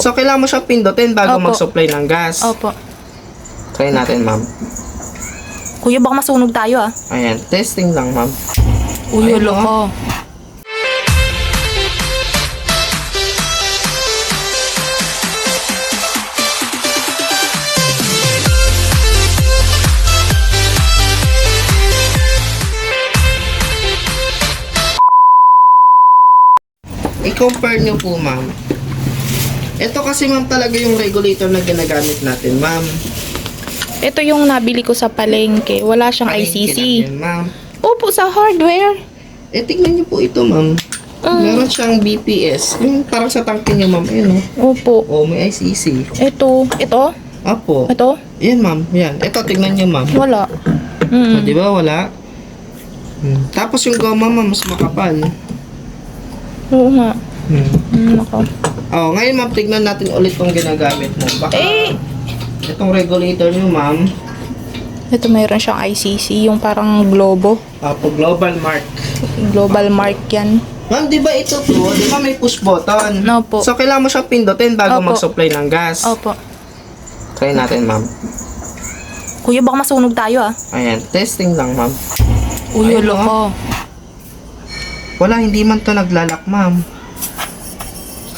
So, kailangan mo siya pindutin bago Opo. mag-supply ng gas. Opo. Try natin, ma'am. Kuya, baka masunog tayo ah. Ayan, testing lang, ma'am. Uy, Ayun, loko. I-compare nyo po, ma'am. Ito kasi, ma'am, talaga yung regulator na ginagamit natin, ma'am. Ito yung nabili ko sa palengke. Wala siyang Palengke ICC. yan, ma'am. Opo, sa hardware. Eh, tignan nyo po ito, ma'am. Mm. Meron siyang BPS. Yung parang sa tangke niya, ma'am. Ayun, oh. Opo. Oh, may ICC. Ito. Ito? Apo. Ito? Yan, ma'am. Yan. Ito, tignan nyo, ma'am. Wala. Oh, Mm. di ba? Wala. Hmm. Tapos yung goma, ma'am, mas makapal. Oo nga. Hmm. Mm, nako. Oh, ngayon, ma'am, tignan natin ulit tong ginagamit mo. Baka Eh, itong regulator nyo, ma'am. ito mayroon siyang ICC. Yung parang globo. Apo, global mark. Global mark yan. Ma'am, di ba ito po? Di ba may push button? Opo. So, kailangan mo siya pindutin bago Opo. mag-supply ng gas. Opo. Try natin, ma'am. Kuya, baka masunog tayo ah. Ayan, testing lang, ma'am. Uy, loko. Wala, hindi man to naglalak, ma'am.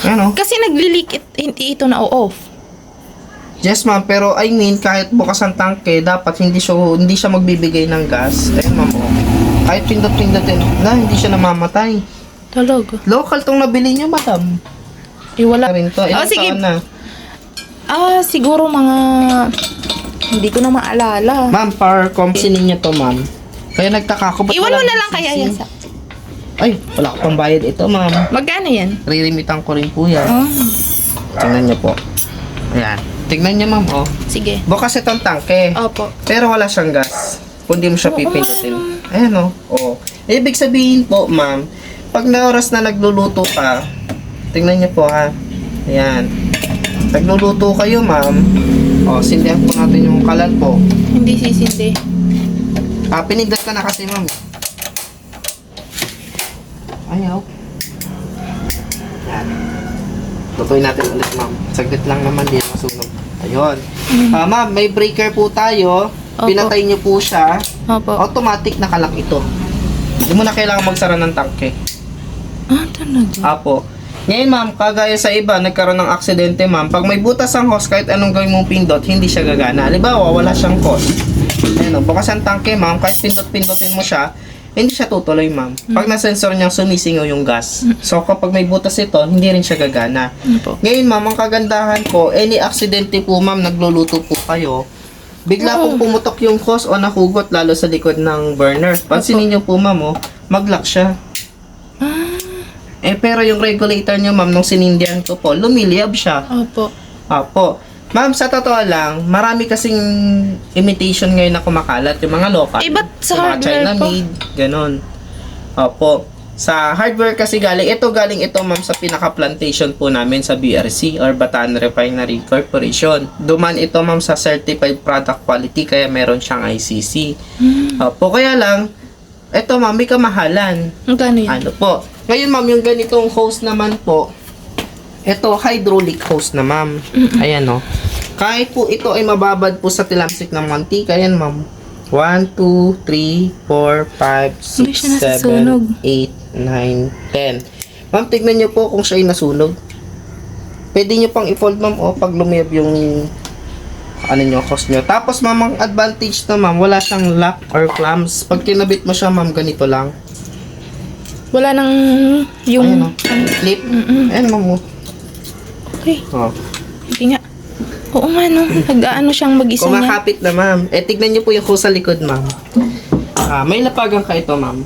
Ayan, oh. Kasi naglilik it, hindi ito na off. Yes, ma'am. Pero, I mean, kahit bukas ang tangke, dapat hindi siya, hindi siya magbibigay ng gas. Ayan, ma'am, oh. Kahit pindot-pindotin, na, hindi siya namamatay. Talaga. Local tong nabili niyo, madam. Eh, wala. Rin to. Ilang Oh, sige. na? Ah, siguro mga... Hindi ko na maalala. Ma'am, power company niya to, ma'am. Kaya nagtaka ko. ba't Iwan mo walang na lang kaya yan sa... Ay, wala ko pang bayad ito, ma'am. Magkano yan? Ririmitan ko rin po yan. Oh, Tingnan niyo po. Ayan. Tingnan niyo, ma'am, oh. sige. Bukas itong tangke. Opo. Pero wala siyang gas. Kung di mo siya pipindutin. Ayan, oh. oh. Ibig sabihin po, ma'am, pag na oras na nagluluto ka, tingnan niyo po, ha. Ayan. Nagluluto kayo, ma'am. O, sindihan po natin yung kalan po. Hindi sisindi. Ah, pinindot ka na kasi, ma'am. Ayaw. Yan. Tutuin natin ulit, ma'am. Saglit lang naman din masunog. Ayun. Ah, ma'am, may breaker po tayo. Opo. Pinatay niyo po siya. Opo. Automatic nakalak ito. Hindi mo na kailangan magsara ng tangke. Ah, talaga. Apo. Ngayon, ma'am, kagaya sa iba, nagkaroon ng aksidente, ma'am. Pag may butas ang hose, kahit anong gawin mong pindot, hindi siya gagana. Halimbawa, wala siyang hose. Ayan, o, bukas ang tangke, ma'am. Kahit pindot-pindotin mo siya, hindi siya tutuloy, ma'am. Pag na-sensor niyang sumisingaw yung gas. So, kapag may butas ito, hindi rin siya gagana. Opo. Ngayon, ma'am, ang kagandahan po, any aksidente po, ma'am, nagluluto po kayo, bigla pong pumutok yung hose o nahugot lalo sa likod ng burner. Pansinin niyo po, ma'am, oh, mag-lock siya. Eh, pero yung regulator niyo, ma'am, nung sinindihan ko po, lumiliyab siya. Opo. Apo. Ma'am, sa totoo lang, marami kasing imitation ngayon na kumakalat. Yung mga local. Eh, ba't sa yung mga hardware China po? made, ganun. Opo. Sa hardware kasi galing, ito galing ito ma'am sa pinaka-plantation po namin sa BRC or Bataan Refinery Corporation. Duman ito ma'am sa Certified Product Quality kaya meron siyang ICC. Opo, kaya lang, ito ma'am, may kamahalan. Yan? Ano po? Ngayon ma'am, yung ganitong hose naman po, ito hydraulic hose na ma'am. Ayan o. Kahit po ito ay mababad po sa tilamsik ng mantika, yan ma'am. 1, 2, 3, 4, 5, Hindi siya 6, nasusunog. 7, 8, 9, 10. Ma'am, tignan nyo po kung siya ay nasunog. Pwede nyo pang i-fold ma'am o pag lumiyab yung ano nyo, hose nyo. Tapos ma'am, ang advantage na ma'am, wala siyang lock or clamps. Pag kinabit mo siya ma'am, ganito lang. Wala nang yung... Ayan o. Clip. Ayan ma'am Okay, Oh. hindi nga. Oo nga no, nag-ano siyang mag-isa niya. Kumakapit na ma'am. Eh, tignan niyo po yung hose sa likod ma'am. Ah, may lapagan ka ito ma'am.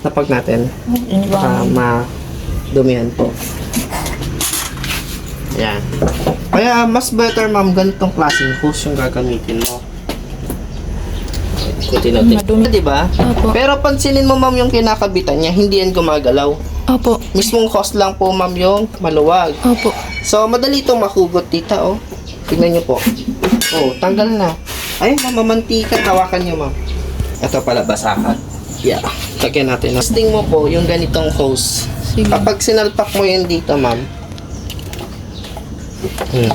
Lapag natin. Yun Ah, ba? ma-dumihan po. Ayan. Kaya mas better ma'am, ganitong klaseng hose yung gagamitin mo. Ikutin natin. Madumi. Diba? Opo. Pero pansinin mo ma'am yung kinakabitan niya, hindi yan gumagalaw. Opo. Mismong hose lang po ma'am yung maluwag. Opo. So, madali itong mahugot, tita, oh. Tingnan nyo po. Oh, tanggal na. Ayun, ma'am, mamantika. Hawakan nyo, ma'am. Ito pala, basakan. Yeah. Lagyan natin. Testing mo po yung ganitong hose. Sige. Kapag sinalpak mo yan dito, ma'am, Hmm.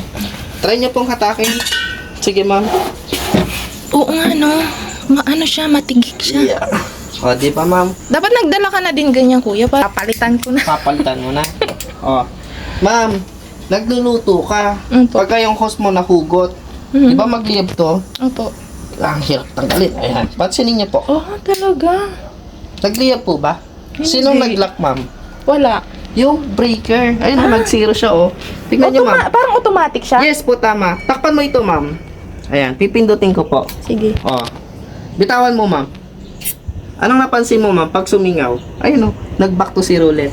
Try niyo pong hatakin. Sige, ma'am. Oo nga, no. Maano siya, matigik siya. Yeah. O, di ba, ma'am? Dapat nagdala ka na din ganyan, kuya. Papalitan ko na. Papalitan mo na. O. Ma'am, nagluluto ka. Mm po. Pagka yung host mo nahugot, Mhm. di ba magliyab to? Opo. Ang hirap tanggalin. Ayan. Pansinin niyo po. Oh, talaga. Nagliyab po ba? Hindi. Sinong nag-lock, ma'am? Wala. Yung breaker. Ayun, Ah. nag-zero siya, oh. Tingnan niyo, ma'am. parang automatic siya? Yes po, tama. Takpan mo ito, ma'am. Ayan, pipindutin ko po. Sige. Oh. Bitawan mo, ma'am. Anong napansin mo, ma'am, pag sumingaw? Ayun, oh, nag-back to zero ulit.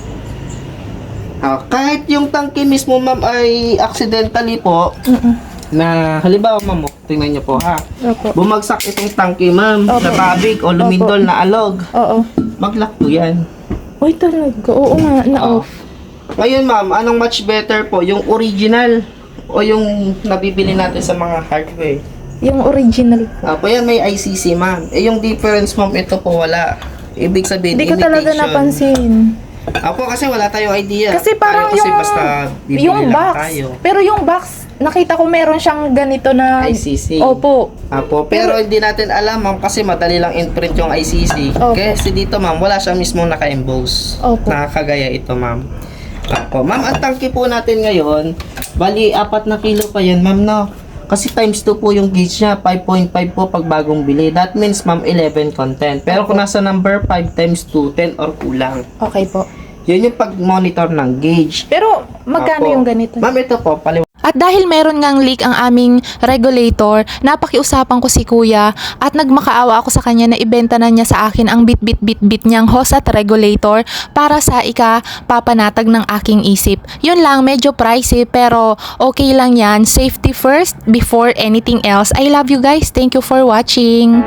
Oh, kahit yung tangke mismo, ma'am, ay accidentally po, Mm-mm. na halimbawa, ma'am, oh, tingnan niyo po, ha. Opo. Bumagsak itong tangke, ma'am, Opo. na babig o lumindol na alog. Oo. Mag-lock po yan. Uy, talaga. Oo nga, na-off. Ngayon, ma'am, anong much better po? Yung original o yung nabibili natin sa mga hardware? Yung original. Apo, yan may ICC, ma'am. Eh, yung difference, ma'am, ito po wala. Ibig sabihin, Hindi ko talaga imitation. napansin. Apo, kasi wala tayong idea. Kasi parang Tayo kasi yung, basta bibili yung lang box. tayo. Pero yung box, nakita ko meron siyang ganito na... ICC. Opo. Apo, pero hindi natin alam, ma'am, kasi madali lang imprint yung ICC. Opo. Kasi dito, ma'am, wala siya mismo naka-emboss. Opo. Nakakagaya ito, ma'am. Apo, ma'am, ang tangki po natin ngayon, bali, apat na kilo pa yan, ma'am, no? Kasi times 2 po yung gauge niya, 5.5 po pag bagong bili. That means, ma'am, 11 content. Pero kung nasa number 5 times 2, 10 or kulang. Okay po. Yun yung pag-monitor ng gauge. Pero, magkano Apo. yung ganito? Ma'am, ito po, paliwanag. At dahil meron ngang leak ang aming regulator, napakiusapan ko si kuya at nagmakaawa ako sa kanya na ibenta na niya sa akin ang bit-bit-bit-bit niyang hose at regulator para sa ika papanatag ng aking isip. Yun lang, medyo pricey pero okay lang yan. Safety first before anything else. I love you guys. Thank you for watching.